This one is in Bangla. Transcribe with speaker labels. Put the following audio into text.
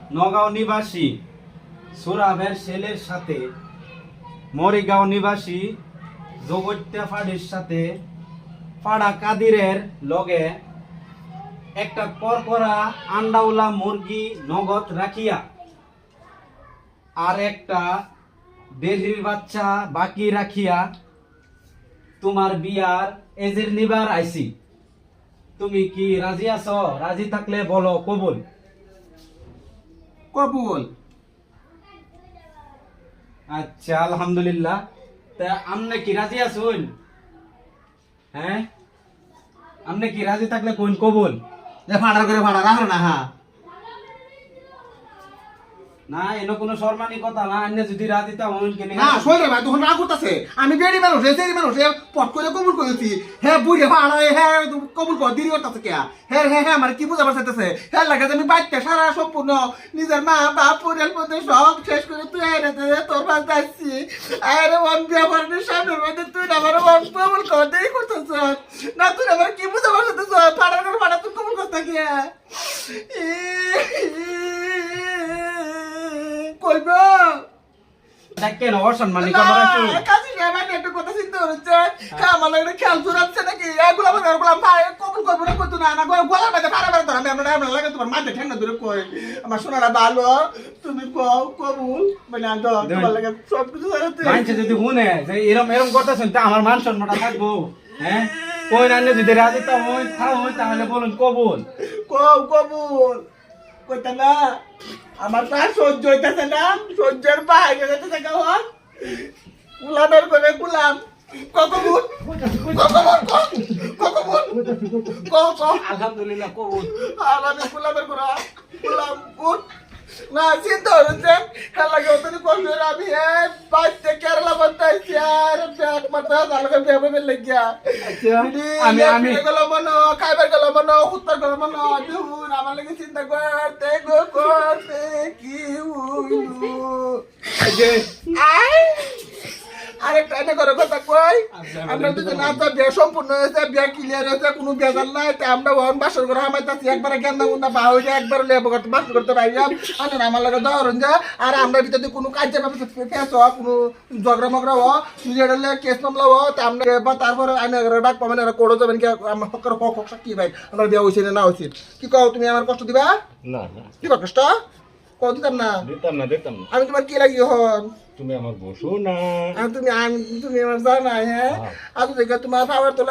Speaker 1: নগাঁও নিবাসী সুরাবের ছেলের সাথে মরিগাঁও নিবাসী জগত্যা ফাড়ির সাথে পাড়া কাদিরের লগে একটা করকরা আন্ডাউলা মুরগি নগদ রাখিয়া আর একটা দেড়ির বাচ্চা বাকি রাখিয়া তোমার বিয়ার এজের নিবার আইছি। তুমি কি রাজি আছো? রাজি থাকলে বলো কবুল।
Speaker 2: কবুল।
Speaker 1: আচ্ছা আলহামদুলিল্লাহ। তা আপনি কি রাজি আছেন? হ্যাঁ? আপনি কি রাজি থাকলে কোন কবুল?
Speaker 2: ফাড়া করে ফাড়া রাখো না হ্যাঁ।
Speaker 1: না এনো কোনো সম্মানী কথা না আপনি যদি রাজি তা হন কেন
Speaker 2: না ভাই তখন রাগ করতেছে আমি বেড়ি মানুষ হে সেরি মানুষ হে পট করে কবুল করেছি। হে বুড়ে ফাড়া হ্যাঁ কবুল কর দেরি করতেছে কে হ্যাঁ হ্যাঁ হ্যাঁ আমার কি বুঝাবার চাইতেছে হ্যাঁ লাগে আমি সারা সম্পূর্ণ নিজের মা বাপ পরিয়াল মধ্যে সব শেষ করে তুই আরে তোর পাশ যাচ্ছি আরে মন মধ্যে তুই আমার মন কবুল কর দেরি করতেছ। না তুই আমার কি বুঝাবার চাইতেছ ফাড়া করে ফাড়া তুই কবুল করতে কে
Speaker 1: দেখেন অসম্মানী কথা রাখছো
Speaker 2: কাজী সাহেব একটু কথা চিন্তা হচ্ছে। আমার লাগে খেয়াল চুরাচ্ছে নাকি? এগুলো আমার এগুলো ভাই কবুল করব না করতো না না গলা বাজে পারা বাজে আমি আমরা আমরা লাগে তোমার মাঝে ঠেঙ্গা ধরে কই? আমার সোনারা ভালো তুমি কও কবুল? মানে আন্ত তোমার লাগে সব কিছু জানাতে
Speaker 1: মানছে যদি শুনে যে এরম এরম কথা শুনতে আমার মান সম্মানটা থাকব হ্যাঁ? কই না যদি রাজি তা হই তাহলে বলুন কবুল।
Speaker 2: কও কবুল। কইতা না আমার তো আর সহ্য হইতেছে না সহ্যের বাইরে যেতেছে কেমন? গুলামের করে গুলাম। ককবুল ককবুল ককবুল কও কও
Speaker 1: আলহামদুলিল্লাহ কবুল।
Speaker 2: আর আমি গুলামের করে গুলাম গুড না চিন্তা হচ্ছে খেলা অতনি কষ্ট আমি এ বাইতে কেরালা বান্তাইছি আর মারতে আলাদা ব্যাগে লেগিয়া
Speaker 1: আচ্ছা আমি আমি
Speaker 2: গেল মনো খাইবার গেল মনো উত্তর গেল মনো দেখুন আমার লাগে চিন্তা করতে গো করতে কি হইলু
Speaker 1: এই যে
Speaker 2: আরেকটা এনে করে কথা কই? আমরা যদি না তো বিয়ে সম্পূর্ণ হয়েছে বিয়ে ক্লিয়ার হয়েছে কোনো বেজাল নাই। তা আমরা ওহন বাসর করে হামাইতাছি একবারে গেন্দা গুন্দা বা হইলে একবার লেব করতে বাসর করতে পারিলাম আর আমার লাগে ধরুন যা আর আমরা ভিতরে কোনো কাজ যাবে ফেস হওয়া কোনো ঝগড়া মগড়া হওয়া নিজের কেস মামলা হওয়া তা আমরা বা তারপরে আইনে ডাক পাবেন আর কোড়ো যাবেন কি আমার হকের হক হক কি ভাই আমার বিয়ে হয়েছে না না হয়েছে কি কও তুমি আমার কষ্ট দিবা?
Speaker 3: না না।
Speaker 2: দিবা কষ্ট? কও দিতাম না?
Speaker 3: দিতাম না দিতাম না।
Speaker 2: আমি তোমার কি লাগি হন?
Speaker 3: তুমি আমার বসো না।
Speaker 2: আর তুমি আমি তুমি আমার জানা হ্যাঁ? আর দেখে তোমার পাওয়ার তোলা